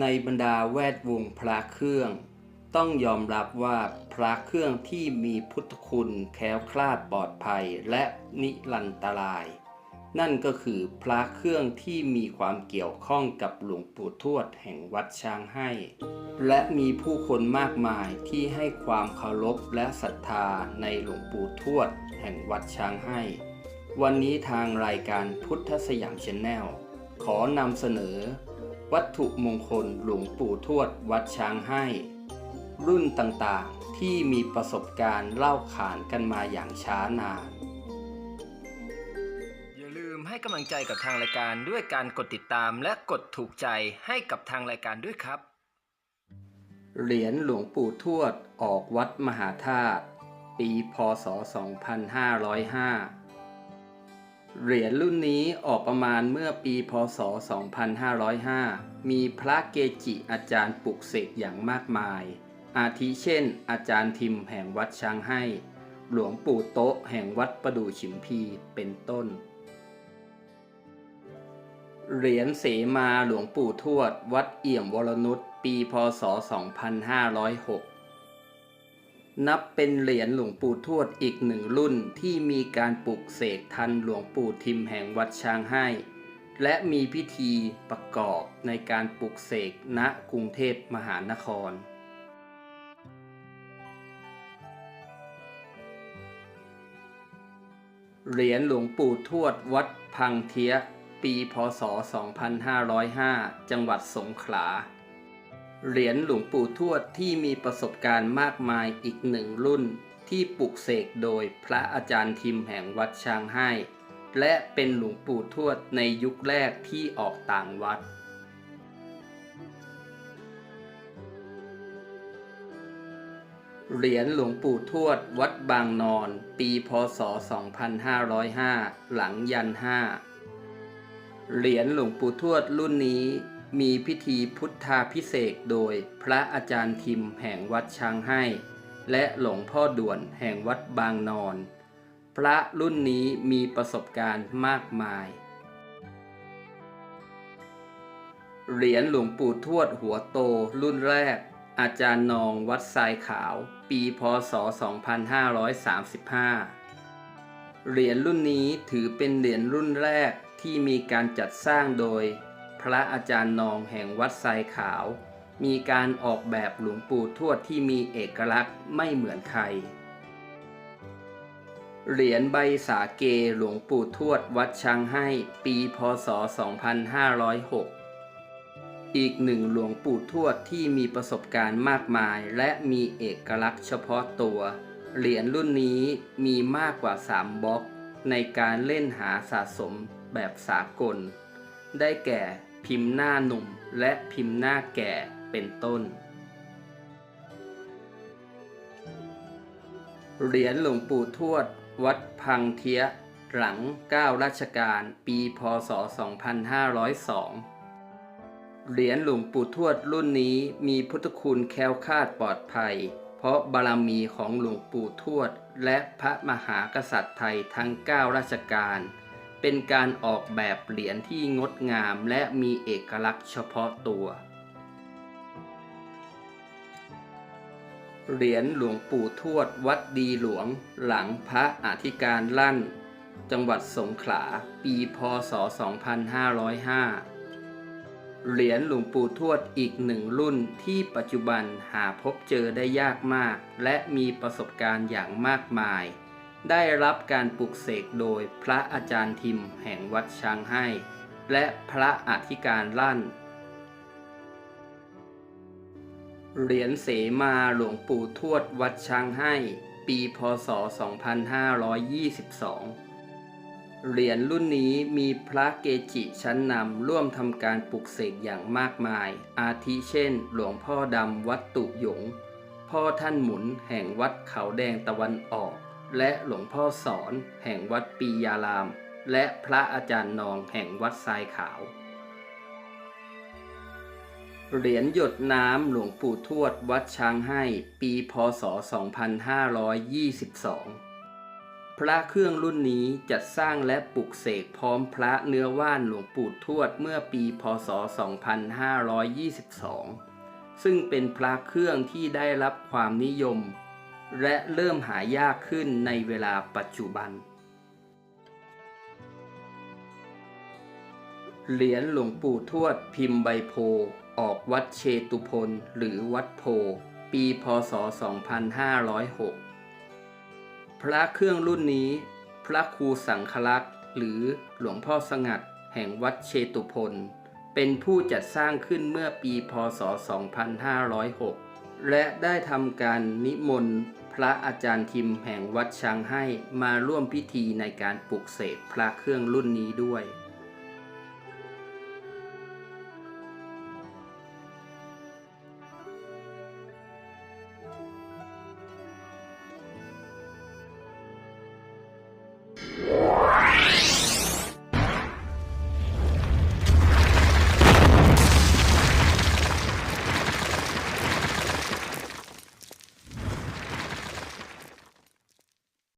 ในบรรดาแวดวงพระเครื่อง ต้องยอมรับว่าพระเครื่องที่มีพุทธคุณแคล้วคลาดปลอดภัยและนิรันตราย นั่นก็คือพระเครื่องที่มีความเกี่ยวข้องกับหลวงปู่ทวดแห่งวัดช้างให้ และมีผู้คนมากมายที่ให้ความเคารพและศรัทธาในหลวงปู่ทวดแห่งวัดช้างให้ วันนี้ทางรายการพุทธสยามชแนลขอนำเสนอ วัตถุมงคลหลวงปู่ทวดวัดช้างให้ รุ่นต่างๆที่มีประสบการณ์เล่าขานกันมาอย่างช้านาน อย่าลืมให้กำลังใจกับทางรายการด้วยการกดติดตามและกดถูกใจให้กับทางรายการด้วยครับ เหรียญหลวงปู่ทวดออกวัดมหาธาตุปีพศ 2505 เหรียญรุ่นนี้ออกประมาณเมื่อปีพศ 2505 มีพระเกจิอาจารย์ปลุกเสกอย่างมากมาย อาทิเช่น อาจารย์ทิมแห่งวัดช้างให้ หลวงปู่โต๊ะแห่งวัดประดู่ฉิมพีเป็นต้น เหรียญเสมาหลวงปู่ทวด วัดเอี่ยมวรนุชปีพศ 2506 นับเป็นเหรียญหลวงปู่ทวดอีกหนึ่งรุ่นที่มีการปลุกเสกทันหลวงปู่ทิมแห่งวัดช้างให้ และมีพิธีประกอบในการปลุกเสกณกรุงเทพมหานครเหรียญหลวงปู่ทวดวัดพังเทียปีพศ 2505 จังหวัดสงขลา เหรียญหลวงปู่ทวดที่มีประสบการณ์มากมายอีกหนึ่งรุ่น ที่ปลุกเสกโดยพระอาจารย์ทิมแห่งวัดช้างให้ และเป็นหลวงปู่ทวดในยุคแรกที่ออกต่างวัดเหรียญหลวงปู่ทวดวัดบางนอน ปีพศ 2505 หลังยันห้าเหรียญหลวงปู่ทวดรุ่นนี้ มีพิธีพุทธาพิเศษโดยพระอาจารย์ทิมแห่งวัดช้างให้ และหลวงพ่อด่วนแห่งวัดบางนอน พระรุ่นนี้มีประสบการณ์มากมาย เหรียญหลวงปู่ทวดหัวโตรุ่นแรก อาจารย์นองวัดทรายขาว ปีพศ 2535 เหรียญรุ่นนี้ถือเป็นเหรียญรุ่นแรกที่มีการจัดสร้างโดย พระอาจารย์นองแห่งวัดทรายขาว มีการออกแบบหลวงปู่ทวดที่มีเอกลักษณ์ไม่เหมือนใคร เหรียญใบสาเกหลวงปู่ทวดวัดช้างให้ปีพศ 2506 อีกหนึ่งหลวงปู่ทวดที่มีประสบการณ์มากมาย และมีเอกลักษณ์เฉพาะตัว เหรียญรุ่นนี้มีมากกว่า 3บล็อกในการเล่นหาสะสมแบบสากล ได้แก่ พิมพ์หน้าหนุ่ม และพิมพ์หน้าแก่เป็นต้น เหรียญหลวงปู่ทวด วัดพังเทีย หลัง 9รัชกาลปีพศ 2502 เหรียญหลวงปู่ทวดรุ่นนี้มีพุทธคุณแคล้วคลาดปลอดภัย เพราะบารมีของหลวงปู่ทวด และพระมหากษัตริย์ไทยทั้ง 9 ราชการ เป็นการออกแบบเหรียญที่งดงามและมีเอกลักษณ์เฉพาะตัว เหรียญหลวงปู่ทวดวัดดีหลวง หลังพระอธิการลั่น จังหวัดสงขลา ปีพศ 2505 เหรียญหลวงปู่ทวดอีกหนึ่งรุ่นที่ปัจจุบันหาพบเจอได้ยากมาก และมีประสบการณ์อย่างมากมาย ได้รับการปลุกเสกโดยพระอาจารย์ทิมแห่งวัดช้างให้ และพระอธิการลั่น เหรียญเสมาหลวงปู่ทวดวัดช้างให้ ปีพศ 2522 เหรียญรุ่นนี้มีพระเกจิชั้นนำร่วมทำการปลุกเสกอย่างมากมาย อาทิเช่น หลวงพ่อดำวัดตุหยง พ่อท่านหมุนแห่งวัดเขาแดงตะวันออก และหลวงพ่อสอนแห่งวัดปียาราม และพระอาจารย์นองแห่งวัดทรายขาว เหรียญหยดน้ำหลวงปู่ทวดวัดช้างให้ปีพศ 2522 พระเครื่องรุ่นนี้จัดสร้างและปลุกเสกพร้อมพระเนื้อว่านหลวงปู่ทวดเมื่อปีพศ 2522 ซึ่งเป็นพระเครื่องที่ได้รับความนิยม และเริ่มหายากขึ้นในเวลาปัจจุบัน เหรียญหลวงปู่ทวดพิมพ์ใบโพ ออกวัดเชตุพนหรือวัดโพ ปีพศ 2506 พระเครื่องรุ่นนี้ พระครูสังคลักษ์หรือหลวงพ่อสงัดแห่งวัดเชตุพนเป็นผู้จัดสร้างขึ้นเมื่อปีพศ 2506 และได้ทำการนิมนต์พระอาจารย์ทิมแห่งวัดช้างให้มาร่วมพิธีในการปลุกเสกพระเครื่องรุ่นนี้ด้วย